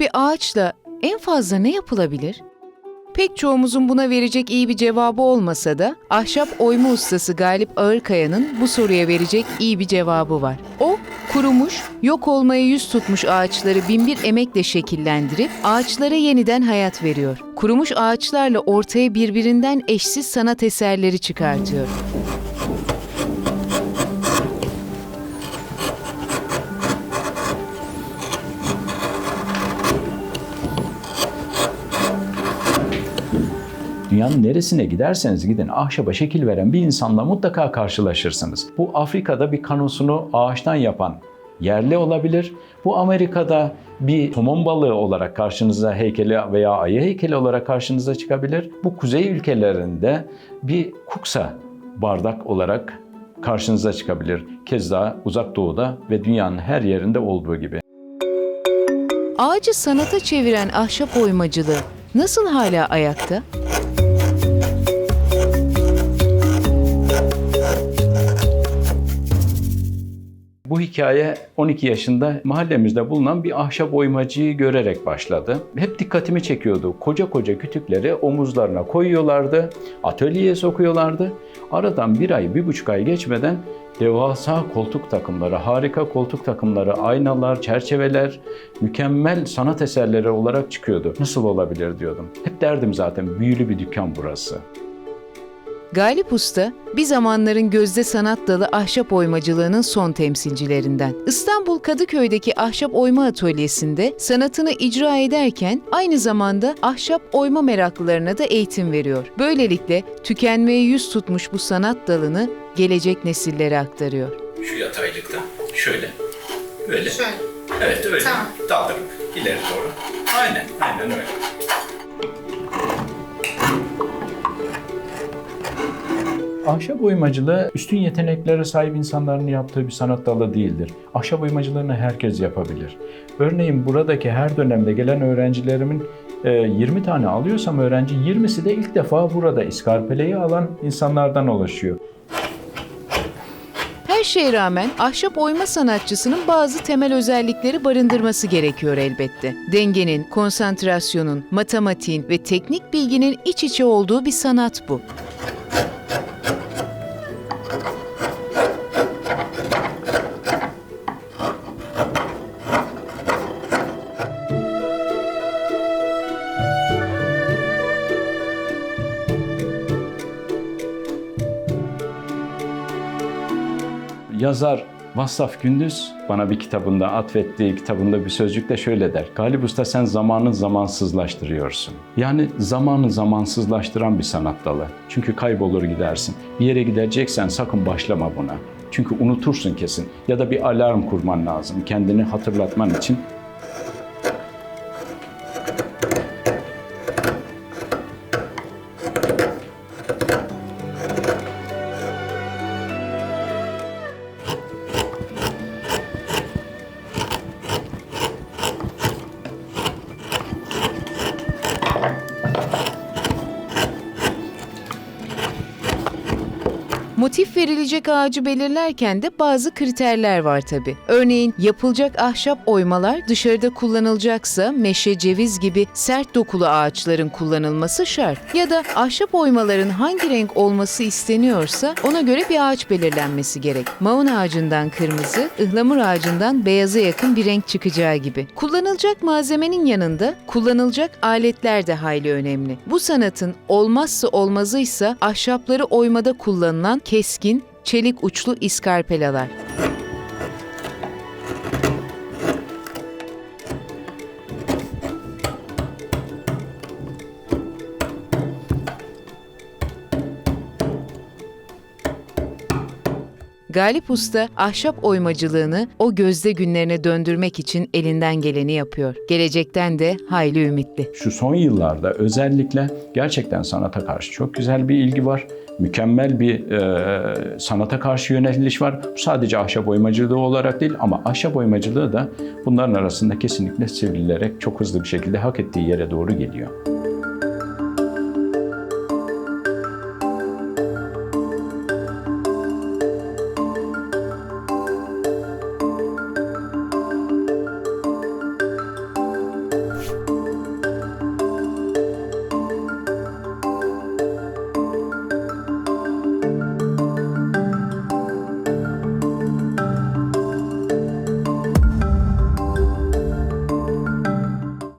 Bir ağaçla en fazla ne yapılabilir? Pek çoğumuzun buna verecek iyi bir cevabı olmasa da ahşap oyma ustası Galip Ağırkaya'nın bu soruya verecek iyi bir cevabı var. O, kurumuş, yok olmaya yüz tutmuş ağaçları binbir emekle şekillendirip ağaçlara yeniden hayat veriyor. Kurumuş ağaçlarla ortaya birbirinden eşsiz sanat eserleri çıkartıyor. Dünyanın neresine giderseniz gidin ahşaba şekil veren bir insanla mutlaka karşılaşırsınız. Bu Afrika'da bir kanosunu ağaçtan yapan yerli olabilir. Bu Amerika'da bir somon balığı olarak karşınıza heykeli veya ayı heykeli olarak karşınıza çıkabilir. Bu kuzey ülkelerinde bir kuksa bardak olarak karşınıza çıkabilir. Keza uzak doğuda ve dünyanın her yerinde olduğu gibi. Ağacı sanata çeviren ahşap oymacılığı nasıl hala ayakta? Bu hikaye 12 yaşında mahallemizde bulunan bir ahşap oymacıyı görerek başladı. Hep dikkatimi çekiyordu. Koca koca kütükleri omuzlarına koyuyorlardı, atölyeye sokuyorlardı. Aradan bir ay, bir buçuk ay geçmeden devasa koltuk takımları, harika koltuk takımları, aynalar, çerçeveler, mükemmel sanat eserleri olarak çıkıyordu. Nasıl olabilir diyordum. Hep derdim zaten büyülü bir dükkan burası. Galip Usta, bir zamanların gözde sanat dalı ahşap oymacılığının son temsilcilerinden. İstanbul Kadıköy'deki ahşap oyma atölyesinde sanatını icra ederken aynı zamanda ahşap oyma meraklılarına da eğitim veriyor. Böylelikle tükenmeye yüz tutmuş bu sanat dalını gelecek nesillere aktarıyor. Şu yataylıkta şöyle. Böyle. Şöyle. Evet öyle. Tamam. Daldırıp ileri doğru. Aynen. Aynen öyle. Ahşap oymacılığı üstün yeteneklere sahip insanların yaptığı bir sanat dalı değildir. Ahşap oymacılığını herkes yapabilir. Örneğin buradaki her dönemde gelen öğrencilerimin e, 20 tane alıyorsam öğrenci 20'si de ilk defa burada iskarpeleyi alan insanlardan oluşuyor. Her şeye rağmen ahşap oyma sanatçısının bazı temel özellikleri barındırması gerekiyor elbette. Dengenin, konsantrasyonun, matematiğin ve teknik bilginin iç içe olduğu bir sanat bu. Yazar Vassaf Gündüz bana bir kitabında atfettiği kitabında bir sözcükte şöyle der. Galip Usta sen zamanı zamansızlaştırıyorsun. Yani zamanı zamansızlaştıran bir sanat dalı. Çünkü kaybolur gidersin. Bir yere gideceksen sakın başlama buna. Çünkü unutursun kesin. Ya da bir alarm kurman lazım kendini hatırlatman için. Motif verilecek ağacı belirlerken de bazı kriterler var tabi. Örneğin yapılacak ahşap oymalar dışarıda kullanılacaksa meşe, ceviz gibi sert dokulu ağaçların kullanılması şart. Ya da ahşap oymaların hangi renk olması isteniyorsa ona göre bir ağaç belirlenmesi gerek. Maun ağacından kırmızı, ıhlamur ağacından beyaza yakın bir renk çıkacağı gibi. Kullanılacak malzemenin yanında kullanılacak aletler de hayli önemli. Bu sanatın olmazsa olmazıysa ahşapları oymada kullanılan keskin, çelik uçlu iskarpelalar. Galip Usta ahşap oymacılığını o gözde günlerine döndürmek için elinden geleni yapıyor. Gelecekten de hayli ümitli. Şu son yıllarda özellikle gerçekten sanata karşı çok güzel bir ilgi var. Mükemmel bir e, sanata karşı yöneliş var. Bu sadece ahşap oymacılığı olarak değil ama ahşap oymacılığı da bunların arasında kesinlikle sivrilerek çok hızlı bir şekilde hak ettiği yere doğru geliyor.